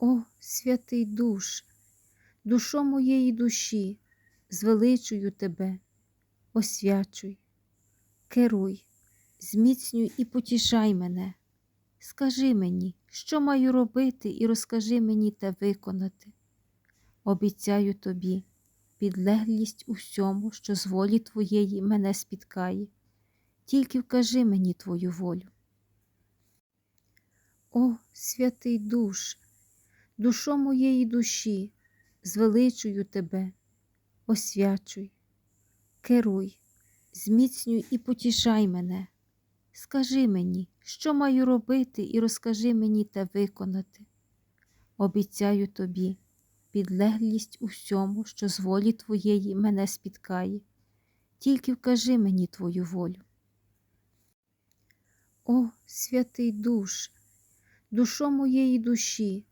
О, святий душ, душо моєї душі, звеличую тебе, освячуй, керуй, зміцнюй і потішай мене. Скажи мені, що маю робити, і розкажи мені те виконати. Обіцяю тобі підлеглість усьому, що з волі твоєї мене спіткає, тільки вкажи мені твою волю. О, святий душ, душо моєї душі, звеличую тебе, освячуй, керуй, зміцнюй і потішай мене. Скажи мені, що маю робити, і розкажи мені те виконати. Обіцяю тобі підлеглість усьому, що з волі твоєї мене спіткає, тільки вкажи мені твою волю. О, святий душ, душо моєї душі,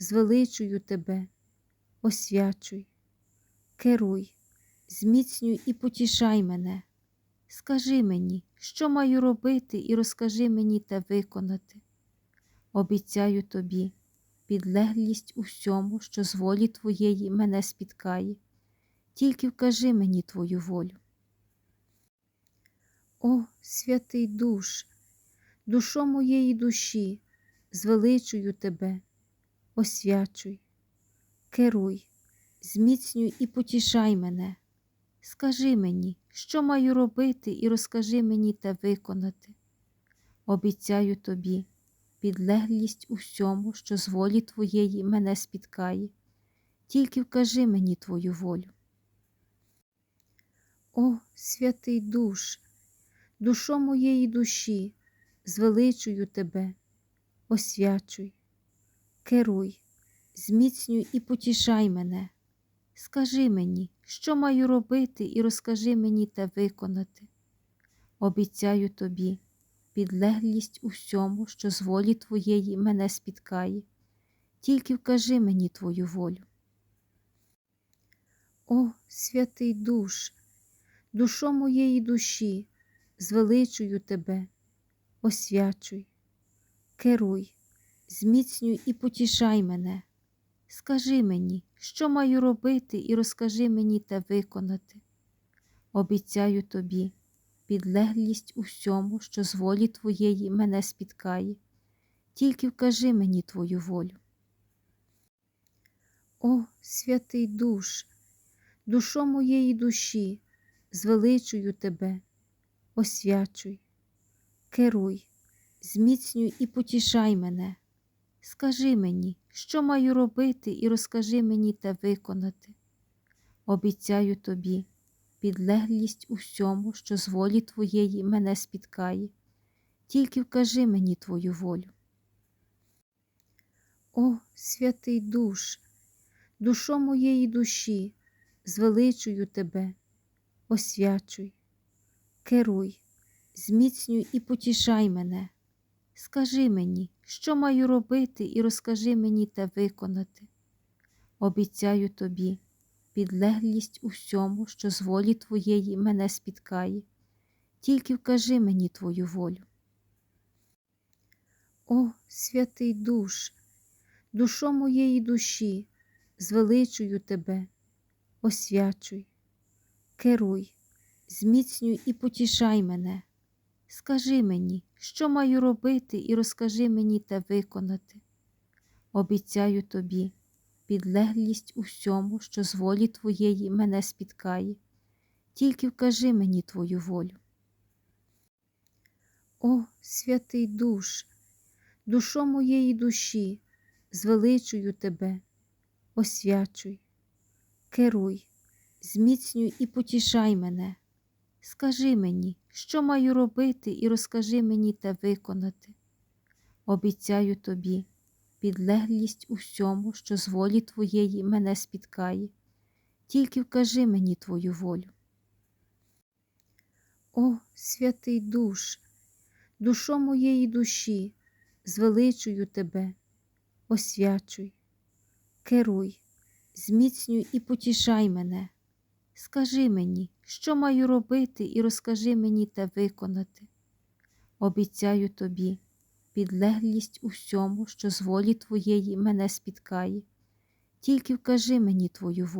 звеличую тебе, освячуй, керуй, зміцнюй і потішай мене. Скажи мені, що маю робити, і розкажи мені те виконати. Обіцяю тобі підлеглість усьому, що з волі твоєї мене спіткає, тільки вкажи мені твою волю. О, святий душ, душо моєї душі, звеличую тебе, освячуй, керуй, зміцнюй і потішай мене. Скажи мені, що маю робити, і розкажи мені те виконати. Обіцяю тобі підлеглість усьому, що з волі твоєї мене спіткає, тільки вкажи мені твою волю. О, святий душ, душо моєї душі, звеличую тебе, освячуй, керуй, зміцнюй і потішай мене. Скажи мені, що маю робити, і розкажи мені те виконати. Обіцяю тобі підлеглість усьому, що з волі твоєї мене спіткає, тільки вкажи мені твою волю. О, святий душ, душо моєї душі, звеличую тебе, освячуй, керуй, зміцнюй і потішай мене. Скажи мені, що маю робити, і розкажи мені те виконати. Обіцяю тобі підлеглість усьому, що з волі твоєї мене спіткає, тільки вкажи мені твою волю. О, святий душ, душо моєї душі, звеличую тебе, освячуй, керуй, зміцнюй і потішай мене. Скажи мені, що маю робити, і розкажи мені те виконати. Обіцяю тобі підлеглість усьому, що з волі твоєї мене спіткає, тільки вкажи мені твою волю. О, святий душ, душо моєї душі, звеличую тебе, освячуй, керуй, зміцнюй і потішай мене. Скажи мені, що маю робити, і розкажи мені те виконати. Обіцяю тобі підлеглість усьому, що з волі твоєї мене спіткає, тільки вкажи мені твою волю. О, святий душ, душо моєї душі, звеличую тебе, освячуй, керуй, зміцнюй і потішай мене. Скажи мені, що маю робити, і розкажи мені те виконати. Обіцяю тобі підлеглість усьому, що з волі твоєї мене спіткає, тільки вкажи мені твою волю. О, святий душ, душо моєї душі, звеличую тебе, освячуй, керуй, зміцнюй і потішай мене. Скажи мені, що маю робити, і розкажи мені те виконати. Обіцяю тобі підлеглість усьому, що з волі твоєї мене спіткає, тільки вкажи мені твою волю. О, святий душ, душо моєї душі, звеличую тебе, освячуй, керуй, зміцнюй і потішай мене. Скажи мені, що маю робити, і розкажи мені те виконати. Обіцяю тобі підлеглість усьому, що з волі Твоєї мене спіткає. Тільки вкажи мені Твою волю.